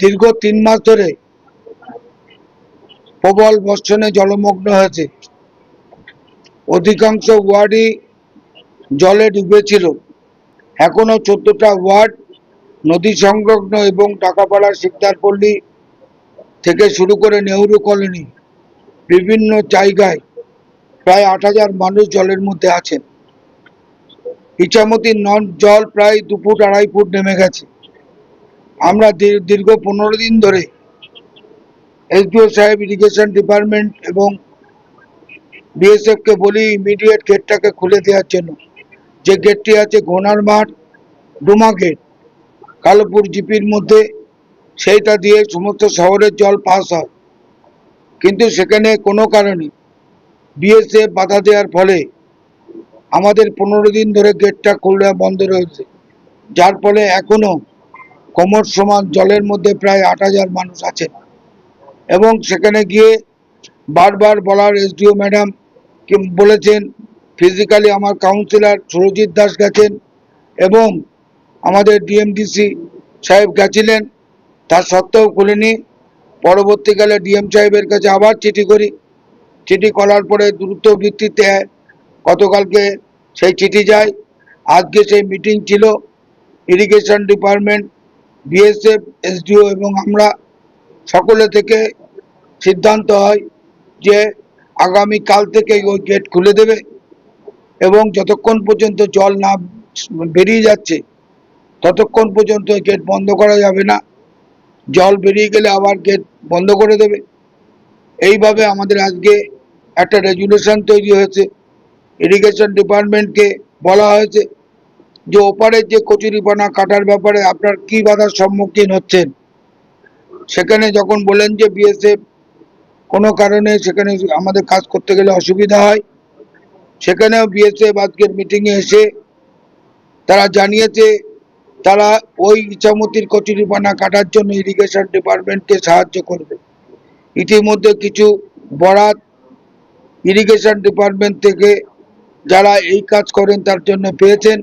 দীর্ঘ তিন মাস ধরে প্রবল বর্ষণে জলমগ্ন হয়েছে। অধিকাংশ ওয়ার্ডই জলে ডুবেছিল। এখনও চোদ্দটা ওয়ার্ড নদী সংলগ্ন এবং টাকাপাড়া শিকদারপল্লী থেকে শুরু করে নেহরু কলোনি বিভিন্ন জায়গায় প্রায় আট হাজার মানুষ জলের মধ্যে আছেন। ইচামতির নন জল প্রায় দু ফুট আড়াই ফুট নেমে গেছে। আমরা দীর- দীর্ঘ পনেরো দিন ধরে এসডিও সাহেব, ইরিগেশন ডিপার্টমেন্ট এবং বিএসএফ কে বলি ইমিডিয়েট গেটটাকে খুলে দেওয়ার জন্য। যে গেটটি আছে ঘোনার মাঠ, ডুমা গেট, কালোপুর জিপির মধ্যে, সেইটা দিয়ে সমস্ত শহরের জল পাস হয়। কিন্তু সেখানে কোনো কারণে বিএসএফ বাধা দেওয়ার ফলে আমাদের পনেরো দিন ধরে গেটটা খুলে বন্ধ রয়েছে। যার ফলে এখনও কোমর সমান জলের মধ্যে প্রায় আট হাজার মানুষ আছেন এবং সেখানে গিয়ে বারবার বলার এসডিও ম্যাডাম বলেছেন ফিজিক্যালি আমার কাউন্সিলর সুরজিৎ দাস গেছেন এবং আমাদের ডিএমডিসি সাহেব গেছিলেন তার সত্ত্বেও খুলেনি। পরবর্তীকালে ডিএম সাহেবের কাছে আবার চিঠি করি। চিঠি করার পরে দ্রুত ভিত্তিতে গতকালকে সেই চিঠি যায়। আজকে সেই মিটিং ছিল। ইরিগেশন ডিপার্টমেন্ট বিএসএফ এসডিও এবং আমরা সকলে থেকে সিদ্ধান্ত হয় যে আগামী কাল থেকে ওই গেট খুলে দেবে এবং যতক্ষণ পর্যন্ত জল না বেরিয়ে যাচ্ছে, ততক্ষণ পর্যন্ত গেট বন্ধ করা যাবে না। জল বেরিয়ে গেলে আবার গেট বন্ধ করে দেবে। এইভাবে আমাদের আজকে একটা রেজুলেশন তৈরি হয়েছে। ইরিগেশন ডিপার্টমেন্টকে বলা হয়েছে যে ওপারের যে কচুরিপানা কাটার ব্যাপারে আপনার কি বাধার সম্মুখীন হচ্ছেন? সেখানে যখন বলেন যে বিএসএফ কোনো কারণে সেখানে আমাদের কাজ করতে গেলে অসুবিধা হয়, সেখানেও বিএসএফ আজকের মিটিংয়ে এসে তারা জানিয়েছে, তারা ওই ইচ্ছামতির কচুরিপানা কাটার জন্য ইরিগেশন ডিপার্টমেন্টকে সাহায্য করবে। ইতিমধ্যে কিছু বরাত ইরিগেশন ডিপার্টমেন্ট থেকে যারা এই কাজ করেন তার জন্য পেয়েছেন।